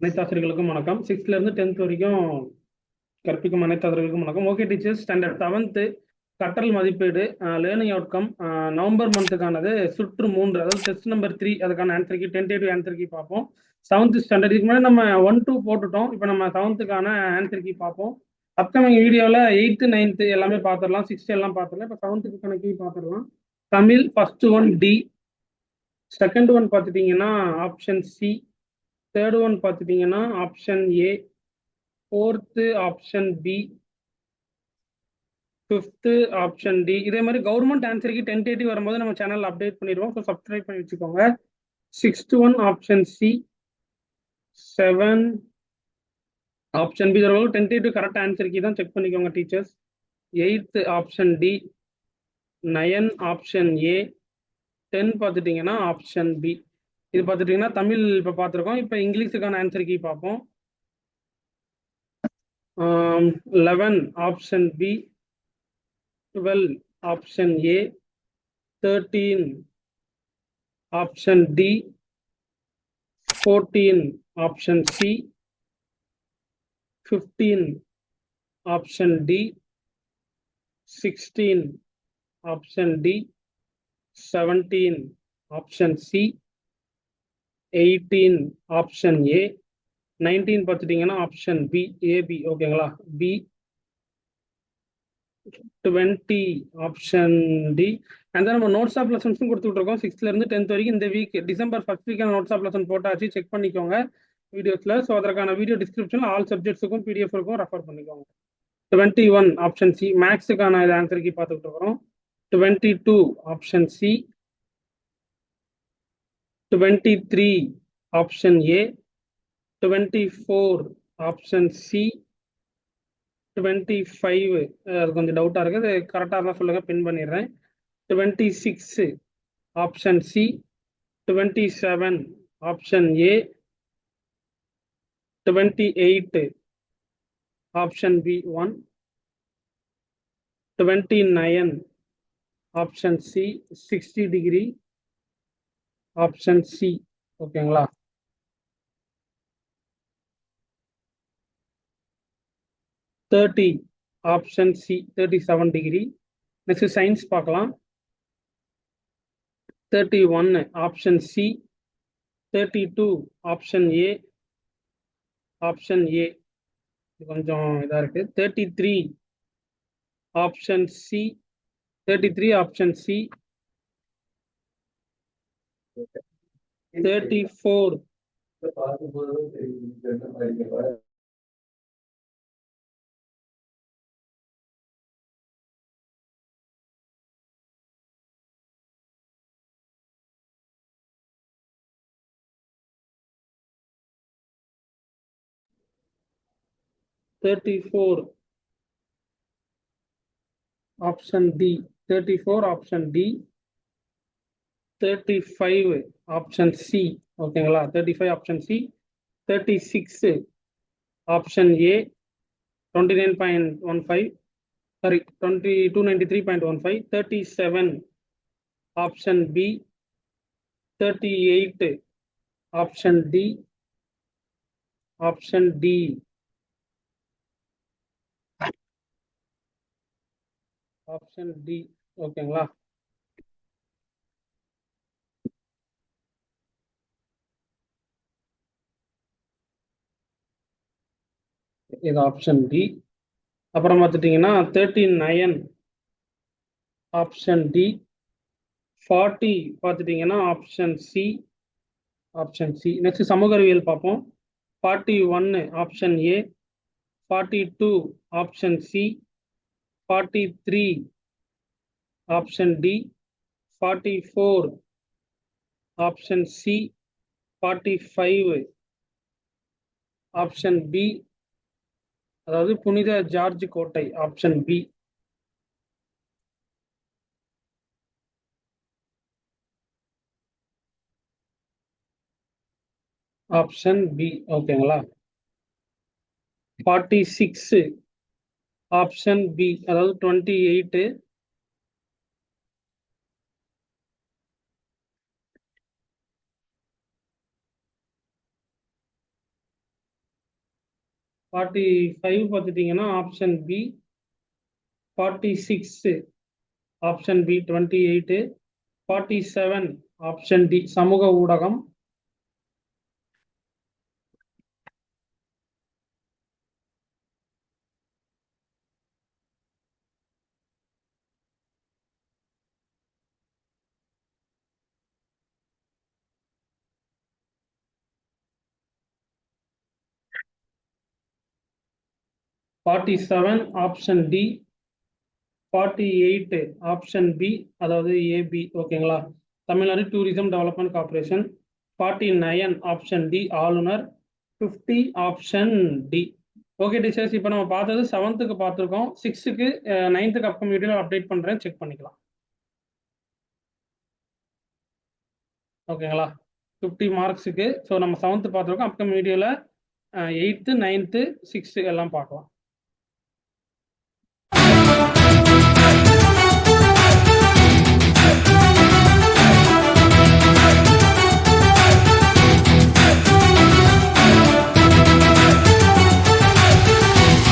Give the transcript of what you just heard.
அனைத்து ஆசிரியர்களுக்கும் வணக்கம் சிக்ஸ்த்ல இருந்து டென்த் வரைக்கும் கற்பிக்கும் அனைத்து ஆசிரியர்களுக்கும் வணக்கம். ஓகே டீச்சர்ஸ் ஸ்டாண்டர்ட் செவன்த்து கற்றல் மதிப்பீடு லேர்னிங் அவுட்கம் நவம்பர் மந்த்துக்கானது சுற்று மூன்று. அதாவது டெஸ்ட் நம்பர் த்ரீ அதுக்கான ஆன்சருக்கு டென்டேட்டிவ் ஆன்சருக்கு பார்ப்போம். செவன்த் ஸ்டாண்டர்ட் இதுக்கு முன்னாடி நம்ம ஒன் டூ போட்டுட்டோம். இப்போ நம்ம செவன்த்துக்கான ஆன்சருக்கு பார்ப்போம். அப்கமிங் வீடியோவில் எயித்து நைன்த்து எல்லாமே பார்த்துடலாம். சிக்ஸ்த் எல்லாம் பார்த்துடலாம். இப்போ செவன்த்துக்கு கணக்கு பார்த்துடலாம். Tamil first one D second one பார்த்துட்டிங்கன்னா ஆப்ஷன் சி தேர்ட் ஒன் பார்த்துட்டிங்கன்னா option A fourth option B fifth option D இதே மாதிரி கவர்மெண்ட் ஆன்சருக்கு டென்டேட்டிவ் வரும்போது நம்ம சேனல் அப்டேட் பண்ணிடுவோம். ஸோ சப்ஸ்கிரைப் பண்ணி வச்சுக்கோங்க. Sixth one option C seven option B இதோட டென்டேட்டிவ் கரெக்ட் ஆன்சருக்கு தான் செக் பண்ணிக்கோங்க teachers eighth option D nine option A ten பார்த்துட்டிங்கன்னா ஆப்ஷன் பி இது பார்த்துட்டிங்கன்னா தமிழ் இப்போ பார்த்துருக்கோம் இப்போ இங்கிலீஷுக்கான ஆன்சர் கீ பார்ப்போம் eleven option B twelve option A thirteen option D fourteen option C fifteen option D sixteen option D seventeen option C eighteen option A nineteen பார்த்துட்டிங்கன்னா option B AB ஓகேங்களா B twenty option D and தான் நம்ம notes of லெசன்ஸும் கொடுத்துட்ருக்கோம் சிக்ஸ்த்லேருந்து tenth வரைக்கும் இந்த week December first வீக்கான notes of lesson போட்டாச்சு. Check பண்ணிக்கோங்க வீடியோஸில். ஸோ அதற்கான வீடியோ டிஸ்கிரிப்ஷனில் ஆல் சப்ஜெக்ட்ஸுக்கும் பிடிஎஃப் இருக்கும் ரெஃபர் பண்ணிக்கோங்க. டுவெண்ட்டி ஒன் ஆப்ஷன் சி மேக்ஸுக்கான இது ஆன்சருக்கு பார்த்துக்கிட்டு இருக்கிறோம். Twenty two option C twenty three option A twenty four option C twenty five அது கொஞ்சம் டவுட்டாக இருக்குது அது கரெக்டாக இருந்தால் சொல்லுங்கள் பின் பண்ணிடுறேன். Twenty six option C twenty seven option A twenty eight option B one twenty nine option C sixty degree option C ஓகேங்களா? Thirty option C thirty seven degree next science பார்க்கலாம். தேர்ட்டி ஒன்னு option C thirty two option A option A இது கொஞ்சம் இதாக இருக்கு. Thirty three option C thirty three option C thirty four thirty four option D thirty four option D thirty five option C ஓகேங்களா? Thirty five option C thirty six option A twenty nine point one five sorry twenty two ninety three point one five thirty seven option B thirty eight option D option D option D ஓகேங்களா? இது option D அப்புறம் பார்த்துட்டிங்கன்னா thirty nine option D forty பார்த்துட்டிங்கன்னா option C option C next சமூக அறிவியல் பார்ப்போம். Forty ஒன்னு option A forty two option C forty three option D forty four option C forty five option B அதாவது புனித George கோட்டை ஆப்ஷன் பி ஆப்ஷன் பி ஓகேங்களா? Forty six option B அதாவது twenty eight forty five பார்த்துட்டிங்கன்னா option B forty six option B twenty eight forty seven option D சமூக ஊடகம். Forty seven option D forty eight option B அதாவது AB ஓகேங்களா Tamil Nadu tourism development corporation forty nine option D ஆளுநர் fifty option D okay teachers இப்போ நம்ம பார்த்தது செவன்த்துக்கு பார்த்துருக்கோம். சிக்ஸுக்கு நைன்த்துக்கு அப்கம் வீடியோ அப்டேட் பண்ணுறேன் செக் பண்ணிக்கலாம். ஓகேங்களா ஃபிஃப்டி மார்க்ஸுக்கு ஸோ நம்ம செவன்த்து பார்த்துருக்கோம். அப்கம் வீடியோவில் எயித்து நைன்த்து சிக்ஸ்த்து எல்லாம் பார்க்கலாம்.